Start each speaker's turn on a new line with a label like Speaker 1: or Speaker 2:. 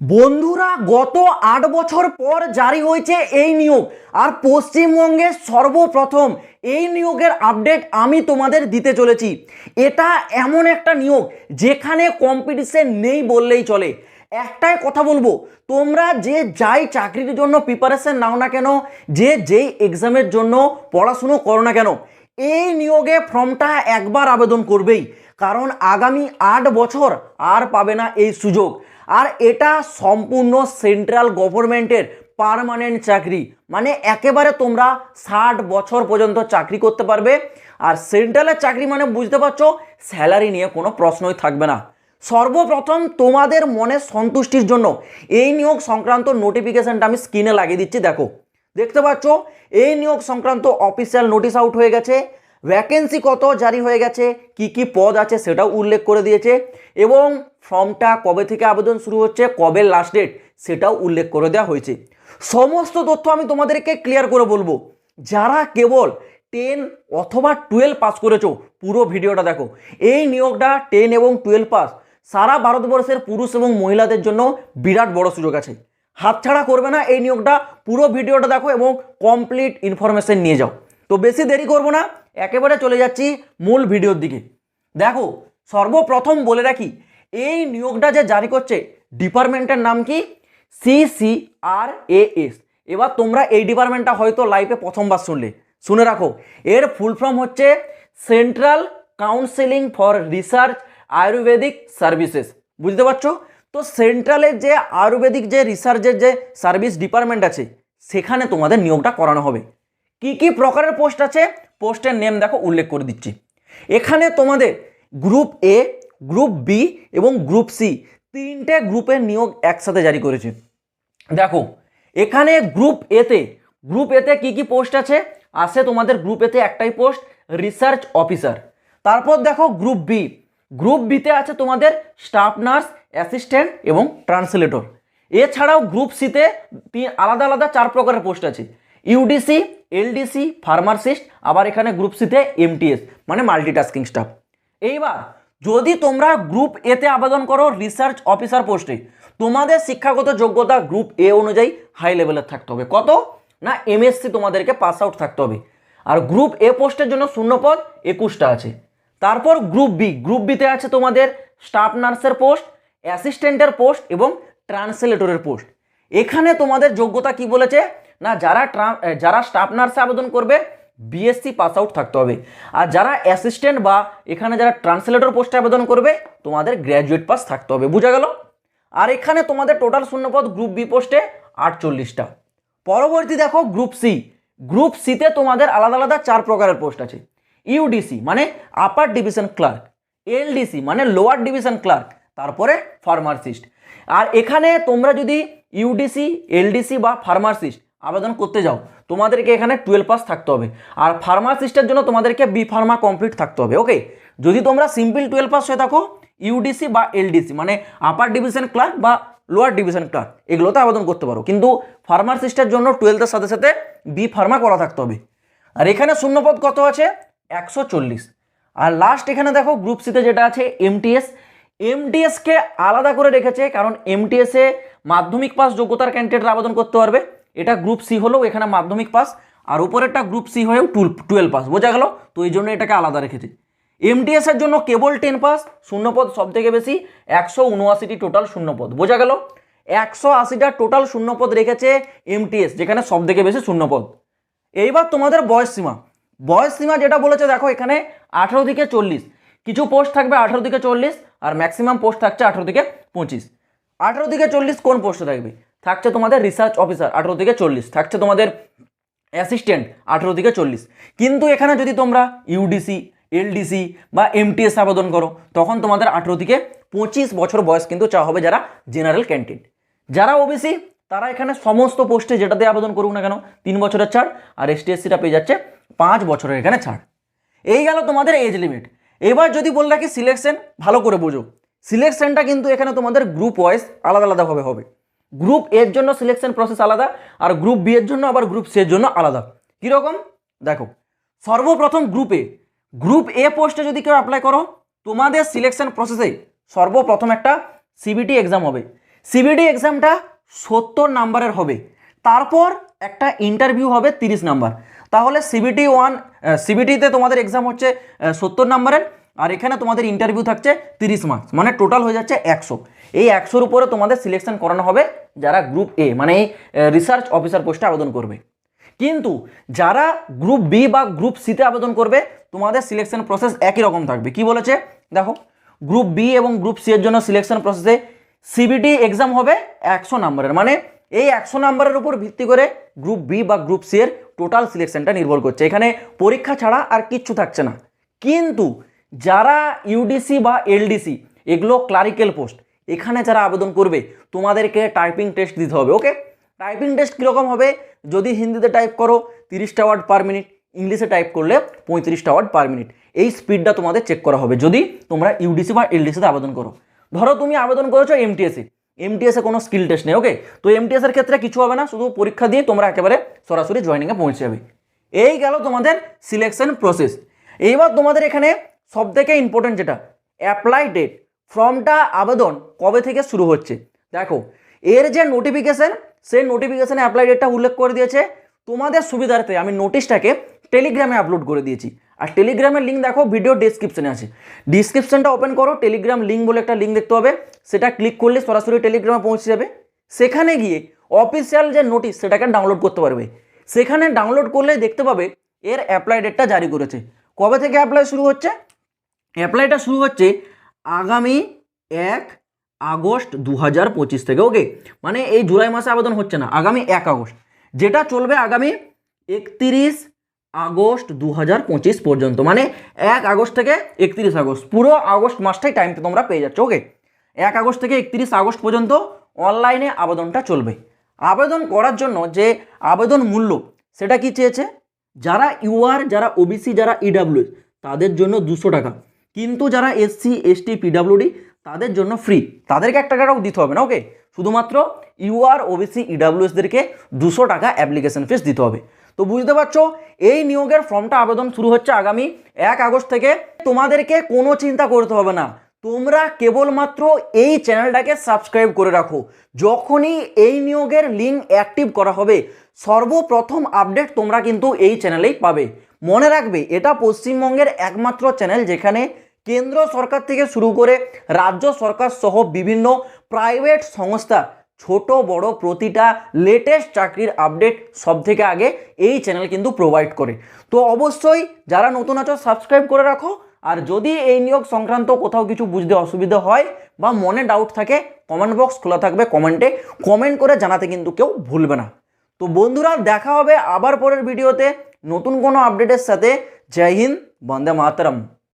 Speaker 1: বন্ধুরা, গত আট বছর পর জারি হয়েছে এই নিয়োগ। আর পশ্চিমবঙ্গের সর্বপ্রথম এই নিয়োগের আপডেট আমি তোমাদের দিতে চলেছি। এটা এমন একটা নিয়োগ যেখানে কম্পিটিশন নেই বললেই চলে। একটাই কথা বলব, তোমরা যে যাই চাকরির জন্য প্রিপারেশন নাও না কেন, যে যেই এক্সামের জন্য পড়াশুনো করো না কেন, এই নিয়োগে ফর্মটা একবার আবেদন করবেই। কারণ আগামী আট বছর আর পাবে না এই সুযোগ। আর এটা সম্পূর্ণ সেন্ট্রাল গভর্নমেন্টের পার্মানেন্ট চাকরি। মানে একেবারে তোমরা ষাট বছর পর্যন্ত চাকরি করতে পারবে। আর সেন্ট্রালের চাকরি মানে বুঝতে পারছ স্যালারি নিয়ে কোনো প্রশ্নই থাকবে না। সর্বপ্রথম তোমাদের মনে সন্তুষ্টির জন্য এই নিয়োগ সংক্রান্ত নোটিফিকেশনটা আমি স্ক্রিনে লাগিয়ে দিচ্ছি, দেখো। দেখতে পাচ্ছ, এই নিয়োগ সংক্রান্ত অফিসিয়াল নোটিশ আউট হয়ে গেছে। ভ্যাকেন্সি কত জারি হয়ে গেছে? কি কি পদ আছে সেটাও উল্লেখ করে দিয়েছে। এবং ফর্মটা কবে থেকে আবেদন শুরু হচ্ছে, কবে লাস্ট ডেট সেটাও উল্লেখ করে দেওয়া হয়েছে। সমস্ত তথ্য আমি তোমাদেরকে ক্লিয়ার করে বলব। যারা কেবল টেন অথবা টুয়েলভ পাস করেছ, পুরো ভিডিওটা দেখো। এই নিয়োগটা টেন এবং টুয়েলভ পাস সারা ভারতবর্ষের পুরুষ এবং মহিলাদের জন্য বিরাট বড় সুযোগ আছে। হাতছাড়া করবে না এই নিয়োগটা, পুরো ভিডিওটা দেখো এবং কমপ্লিট ইনফরমেশন নিয়ে যাও। তো বেশি দেরি করব না একেবারে চলে যাচ্ছি মূল ভিডিওর দিকে। দেখো, সর্বপ্রথম বলে রাখি, এই নিয়োগটা যে জারি করছে, ডিপার্টমেন্টের নাম কি? CCR S. এবার তোমরা এই ডিপার্টমেন্টটা হয়তো লাইফে প্রথমবার শুনলে। শুনে রাখো, এর ফুল ফর্ম হচ্ছে central counselling for research Ayurvedic services বুঝতে পারছ? তো সেন্ট্রালের যে আয়ুর্বেদিক যে রিসার্চের যে সার্ভিস ডিপার্টমেন্ট আছে, সেখানে তোমাদের নিয়োগটা করানো হবে। কি কি প্রকারের পোস্ট আছে? পোস্টের নেম দেখো উল্লেখ করে দিচ্ছি। এখানে তোমাদের গ্রুপ এ গ্রুপ বি এবং গ্রুপ সি তিনটে গ্রুপের নিয়োগ একসাথে জারি করেছে। দেখো, এখানে গ্রুপ এতে গ্রুপ এতে কি কি পোস্ট আছে? আছে তোমাদের গ্রুপ এতে একটাই পোস্ট, রিসার্চ অফিসার। তারপর দেখো গ্রুপ বি গ্রুপ বিতে আছে তোমাদের স্টাফ নার্স, অ্যাসিস্ট্যান্ট এবং ট্রান্সলেটর। এছাড়াও গ্রুপ সিতে আলাদা আলাদা চার প্রকারের পোস্ট আছে। ইউডিসি এলডিসি, ফার্মাসিস্ট, আবার এখানে গ্রুপ সিতে এমটিএস মানে মাল্টিটাস্কিং স্টাফ এইবার, যদি তোমরা গ্রুপ এতে আবেদন করো রিসার্চ অফিসার পোস্টে তোমাদের শিক্ষাগত যোগ্যতা গ্রুপ এ অনুযায়ী হাই লেভেলের থাকতে হবে। কত? না এমএসসি তোমাদেরকে পাস আউট থাকতে হবে। আর গ্রুপ এ পোস্টের জন্য শূন্যপদ একুশটা আছে। তারপর গ্রুপ বি গ্রুপ বিতে আছে তোমাদের স্টাফ নার্সের পোস্ট অ্যাসিস্ট্যান্টের পোস্ট এবং ট্রান্সলেটরের পোস্ট এখানে তোমাদের যোগ্যতা কি বলেছে? না, যারা যারা স্টাফ নার্সে আবেদন করবে বিএসসি পাস আউট থাকতে হবে। আর যারা অ্যাসিস্ট্যান্ট বা এখানে যারা ট্রান্সলেটর পোস্টে আবেদন করবে, তোমাদের গ্র্যাজুয়েট পাস থাকতে হবে। বুঝা গেল? আর এখানে তোমাদের টোটাল শূন্যপদ গ্রুপ বি পোস্টে আটচল্লিশটা। পরবর্তী দেখো গ্রুপ সি গ্রুপ সিতে তোমাদের আলাদা আলাদা চার প্রকারের পোস্ট আছে। ইউডিসি মানে আপার ডিভিশন ক্লার্ক এলডিসি মানে লোয়ার ডিভিশন ক্লার্ক তারপরে ফার্মাসিস্ট আর এখানে তোমরা যদি ইউডিসি এলডিসি বা ফার্মাসিস্ট আবেদন করতে যাও। তোমাদেরকে এখানে টুয়েলভ পাস থাকতে হবে। আর ফার্মাসিস্টের জন্য তোমাদেরকে বি ফার্মা কমপ্লিট থাকতে হবে ওকে যদি তোমরা সিম্পল টুয়েলভ পাস হয়ে থাকো ইউডিসি বা এলডিসি মানে আপার ডিভিশন ক্লার্ক বা লোয়ার ডিভিশন ক্লার্ক এগুলোতে আবেদন করতে পারো। কিন্তু ফার্মাসিস্টের জন্য টুয়েলভের সাথে সাথে বি ফার্মা করা থাকতে হবে। আর এখানে শূন্যপদ কত আছে? একশো চল্লিশ। আর লাস্ট এখানে দেখো গ্রুপ সিতে যেটা আছে এমটিএস এমটিএসকে আলাদা করে রেখেছে, কারণ এমটিএসে মাধ্যমিক পাস যোগ্যতার ক্যান্ডিডেটরা আবেদন করতে পারবে। এটা গ্রুপ সি হলেও এখানে মাধ্যমিক পাস আর উপরেরটা গ্রুপ সি হয়েও টুল টুয়েলভ পাস বোঝা গেল? তো এই জন্য এটাকে আলাদা রেখেছে। এমটিএস এর জন্য কেবল টেন পাস শূন্যপদ সব থেকে বেশি, একশো উনআশিটি টোটাল শূন্যপদ, বোঝা গেল? একশো আশিটা টোটাল শূন্যপদ রেখেছে এমটিএস যেখানে সব থেকে বেশি শূন্যপদ। এইবার তোমাদের বয়স সীমা। বয়স সীমা যেটা বলেছে, দেখো এখানে আঠেরো থেকে চল্লিশ। কিছু পোস্ট থাকবে আঠেরো থেকে চল্লিশ, আর ম্যাক্সিমাম পোস্ট থাকছে আঠেরো থেকে পঁচিশ। আঠেরো থেকে চল্লিশ কোন পোস্টে থাকবে? থাকছে তোমাদের রিসার্চ অফিসার আঠেরো থেকে চল্লিশ, থাকছে তোমাদের অ্যাসিস্ট্যান্ট আঠেরো থেকে চল্লিশ। কিন্তু এখানে যদি তোমরা ইউডিসি এলডিসি বা এমটিএস আবেদন করো, তখন তোমাদের আঠেরো থেকে পঁচিশ বছর বয়স কিন্তু চাওয়া হবে যারা জেনারেল ক্যান্ডিডেট যারা ওবিসি তারা এখানে সমস্ত পোস্টে যেটাতে আবেদন করুক না কেন, তিন বছরের ছাড় আর এসটি এসসিটা পেয়ে যাচ্ছে পাঁচ বছরের এখানে ছাড়। এই গেল তোমাদের এজ লিমিট এবার যদি বলে রাখি সিলেকশন ভালো করে বোঝো। সিলেকশনটা কিন্তু এখানে তোমাদের গ্রুপ ওয়াইজ আলাদা আলাদাভাবে হবে। গ্রুপ এর জন্য সিলেকশন প্রসেস আলাদা, আর গ্রুপ বি এর জন্য আবার গ্রুপ সি এর জন্য আলাদা। কীরকম? দেখো, সর্বপ্রথম গ্রুপে গ্রুপ এ পোস্টে যদি কেউ অ্যাপ্লাই করো, তোমাদের সিলেকশন প্রসেসে সর্বপ্রথম একটা সিবিটি এক্সাম হবে। সিবিটি এক্সামটা সত্তর নাম্বারের হবে। তারপর একটা ইন্টারভিউ হবে তিরিশ নাম্বার। তাহলে সিবিটি ওয়ান সিবিটিতে তোমাদের এক্সাম হচ্ছে সত্তর নাম্বারের। আর এখানে তোমাদের ইন্টারভিউ থাকছে তিরিশ মার্কস মানে টোটাল হয়ে যাচ্ছে একশো। এই একশোর উপরে তোমাদের সিলেকশন করানো হবে যারা গ্রুপ এ মানে এই রিসার্চ অফিসার পোস্টে আবেদন করবে। কিন্তু যারা গ্রুপ বি বা গ্রুপ সিতে আবেদন করবে, তোমাদের সিলেকশন প্রসেস একই রকম থাকবে। কি বলেছে? দেখো গ্রুপ বি এবং গ্রুপ সি এর জন্য সিলেকশন প্রসেসে সিবিটি এক্সাম হবে একশো নম্বরের মানে এই একশো নম্বরের উপর ভিত্তি করে গ্রুপ বি বা গ্রুপ সি এর টোটাল সিলেকশনটা নির্ভর করছে। এখানে পরীক্ষা ছাড়া আর কিচ্ছু থাকছে না। কিন্তু যারা ইউডিসি বা এলডিসি এগুলো ক্লারিক্যাল পোস্ট এখানে যারা আবেদন করবে, তোমাদেরকে টাইপিং টেস্ট দিতে হবে ওকে টাইপিং টেস্ট কীরকম হবে? যদি হিন্দিতে টাইপ করো, তিরিশটা ওয়ার্ড পার মিনিট ইংলিশে টাইপ করলে পঁয়ত্রিশটা ওয়ার্ড পার মিনিট এই স্পিডটা তোমাদের চেক করা হবে, যদি তোমরা ইউডিসি বা এলডিসিতে আবেদন করো। ধরো তুমি আবেদন করেছ এমটিএসে এমটিএসে কোনো স্কিল টেস্ট নেই ওকে তো এমটিএসের ক্ষেত্রে কিছু হবে না, শুধু পরীক্ষা দিয়ে তোমরা একেবারে সরাসরি জয়নিংয়ে পৌঁছে যাবে। এই গেল তোমাদের সিলেকশন প্রসেস এইবার তোমাদের এখানে সব থেকে ইম্পর্টেন্ট যেটা অ্যাপ্লাই ডেট ফর্মটা আবেদন কবে থেকে শুরু হচ্ছে? দেখো, এর যে নোটিফিকেশন সেই নোটিফিকেশানে অ্যাপ্লাই ডেটটা উল্লেখ করে দিয়েছে। তোমাদের সুবিধার্থে আমি নোটিশটাকে টেলিগ্রামে আপলোড করে দিয়েছি। আর টেলিগ্রামের লিঙ্ক দেখো ভিডিও ডেসক্রিপশনে আছে। ডিসক্রিপশনটা ওপেন করো টেলিগ্রাম লিঙ্ক বলে একটা লিঙ্ক দেখতে হবে সেটা ক্লিক করলে সরাসরি টেলিগ্রামে পৌঁছে যাবে। সেখানে গিয়ে অফিসিয়াল যে নোটিশ সেটাকে ডাউনলোড করতে পারবে। সেখানে ডাউনলোড করলে দেখতে পাবে, এর অ্যাপ্লাই ডেটটা জারি করেছে। কবে থেকে অ্যাপ্লাই শুরু হচ্ছে? অ্যাপ্লাইটা শুরু হচ্ছে আগামী এক আগস্ট দু হাজার পঁচিশ থেকে ওকে মানে এই জুলাই মাসে আবেদন হচ্ছে না, আগামী এক আগস্ট। যেটা চলবে আগামী একত্রিশ আগস্ট দু হাজার পঁচিশ পর্যন্ত মানে এক আগস্ট থেকে একত্রিশ আগস্ট, পুরো আগস্ট মাসটাই টাইমটা তোমরা পেয়ে যাচ্ছ ওকে এক আগস্ট থেকে একত্রিশ আগস্ট পর্যন্ত অনলাইনে আবেদনটা চলবে। আবেদন করার জন্য যে আবেদন মূল্য, সেটা কি চেয়েছে? যারা ইউআর যারা ওবিসি যারা ইডাব্লিউএস তাদের জন্য দুশো টাকা। কিন্তু যারা এসসি এসটি পিডাব্লিউডি তাদের জন্য ফ্রি তাদেরকে এক টাকাটাও দিতে হবে না ওকে শুধুমাত্র ইউআর ওবিসি ইডাব্লিউএসদেরকে দুশো টাকা অ্যাপ্লিকেশন ফিস দিতে হবে। তো বুঝতে পারছ, এই নিয়োগের ফর্মটা আবেদন শুরু হচ্ছে আগামী এক আগস্ট থেকে। তোমাদেরকে কোনো চিন্তা করতে হবে না। তোমরা কেবলমাত্র এই চ্যানেলটাকে সাবস্ক্রাইব করে রাখো। যখনই এই নিয়োগের লিঙ্ক অ্যাক্টিভ করা হবে, সর্বপ্রথম আপডেট তোমরা কিন্তু এই চ্যানেলেই পাবে। মনে রাখবে, এটা পশ্চিমবঙ্গের একমাত্র চ্যানেল যেখানে কেন্দ্র সরকার থেকে শুরু করে রাজ্য সরকার সহ বিভিন্ন প্রাইভেট সংস্থা, ছোট, বড় প্রতিটা লেটেস্ট চাকরির আপডেট সব থেকে আগে এই চ্যানেল কিন্তু প্রোভাইড করে। তো অবশ্যই যারা নতুন আছো সাবস্ক্রাইব করে রাখো, আর যদি এই নিয়োগ সংক্রান্ত কোথাও কিছু বুঝতে অসুবিধা হয় বা মনে ডাউট থাকে কমেন্ট বক্স খোলা থাকবে কমেন্টে কমেন্ট করে জানাতে কিন্তু কেউ ভুলবে না। তো বন্ধুরা, দেখা হবে আবার পরের ভিডিওতে নতুন কোনো আপডেটের সাথে জয় হিন্দ বন্দে মাতরম।